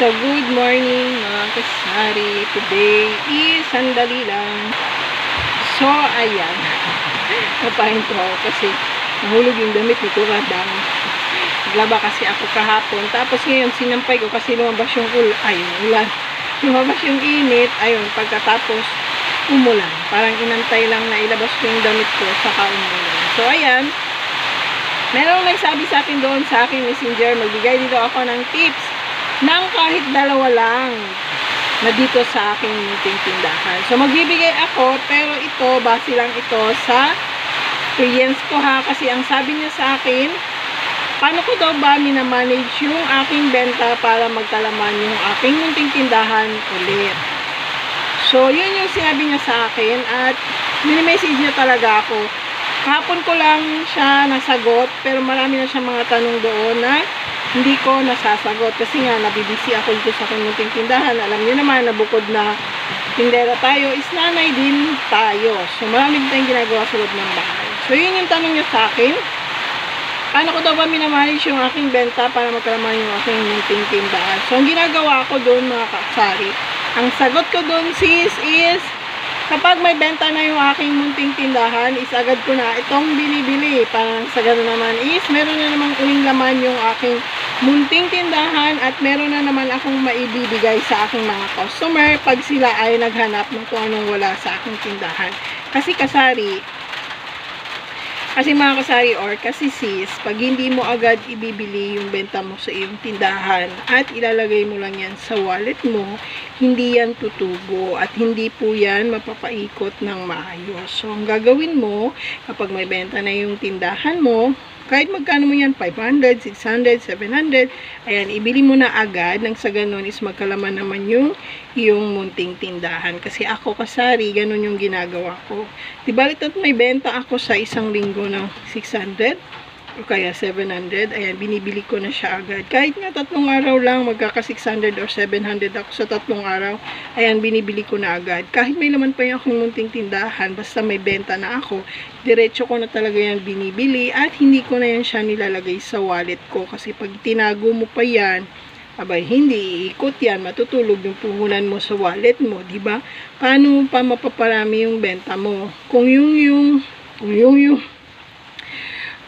So, good morning mga kasari. Today is sandali lang. So, ayan. Napahin ko kasi nahulog yung damit ni Kuradang. Naglaba kasi ako kahapon. Tapos ngayon, sinampay ko kasi lumabas yung ul ay, yung ulan. Lumabas yung init. Ayun, pagkatapos umulan. Parang inantay lang na ilabas ko yung damit ko saka umulan. So, ayan. Merong nagsabi sa akin doon sa aking messenger, magbigay dito ako ng tips ng kahit dalawa lang na dito sa aking tindahan. So, magbibigay ako, pero ito, base lang ito sa experience ko ha. Kasi ang sabi niya sa akin, paano ko daw ba minamanage yung aking benta para magkalaman yung aking munting tindahan ulit. So, yun yung sinabi niya sa akin at mini-message niya talaga ako. Kahapon ko lang siya nasagot, pero marami na siya mga tanong doon na hindi ko nasasagot. Kasi nga, nabibisi ako dito sa kunting tindahan. Alam niyo naman na bukod na tindera tayo, is nanay din tayo. So, marami din tayong ginagawa sa loob ng bahay. So, yun yung tanong niya sa akin. Paano ko daw ba minamanage yung aking benta para magkalaman yung aking munting tindahan? So, ang ginagawa ko doon, mga kasari, ang sagot ko doon, sis, is kapag may benta na yung aking munting tindahan, is agad ko na itong binibili. Parang sa gano'n naman is, meron na namang uling laman yung aking munting tindahan at meron na naman akong maibibigay sa aking mga customer pag sila ay naghanap ng kung anong wala sa aking tindahan. Kasi kasari, kasi mga kasari or kasi sis, pag hindi mo agad ibibili yung benta mo sa iyong tindahan at ilalagay mo lang yan sa wallet mo, hindi yan tutubo at hindi po yan mapapaikot ng maayos. So, ang gagawin mo, kapag may benta na yung tindahan mo, kahit magkano mo yan, 500, 600, 700, ayan, ibili mo na agad, nang sa ganun is magkalaman naman yung yung munting tindahan. Kasi ako kasari, ganun yung ginagawa ko. Di balit at may benta ako sa isang linggo ng 600 o kaya 700, ayan, binibili ko na siya agad. Kahit nga tatlong araw lang, magkaka 600 or 700 ako sa tatlong araw, ayan, binibili ko na agad. Kahit may laman pa yung akong munting tindahan, basta may benta na ako, diretso ko na talaga yan binibili at hindi ko na yan siya nilalagay sa wallet ko. Kasi pag tinago mo pa yan, abay, hindi iikot yan, matutulog yung puhunan mo sa wallet mo, di ba? Paano pa mapaparami yung benta mo? Kung yung yung, kung yung yung,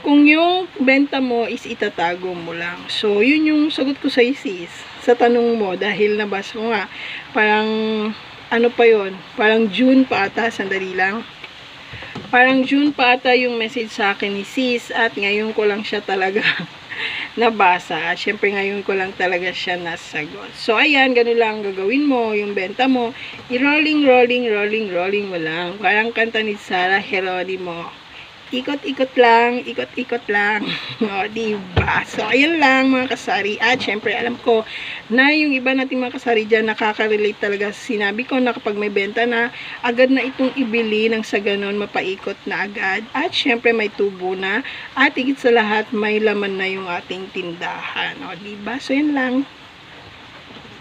kung yung benta mo is itatago mo lang. So, yun yung sagot ko sa isis sa tanong mo dahil nabasa ko nga parang ano pa yon parang June pa ata, sandali lang. Parang June pa ata yung message sa akin ni sis at ngayon ko lang siya talaga nabasa. At syempre ngayon ko lang talaga siya nasagot. So, ayan, ganun lang gagawin mo, yung benta mo. I-rolling, rolling, rolling, rolling mo lang. Parang kanta ni Sarah Geronimo ikot-ikot lang, ikot-ikot lang. o, diba? So, ayun lang mga kasari. At, syempre, alam ko na yung iba nating mga kasari dyan nakaka-relate talaga. Sinabi ko na kapag may benta na, agad na itong ibili ng sa ganon, mapaikot na agad. At, syempre, may tubo na. At, higit sa lahat, may laman na yung ating tindahan. O, diba? So, yun lang.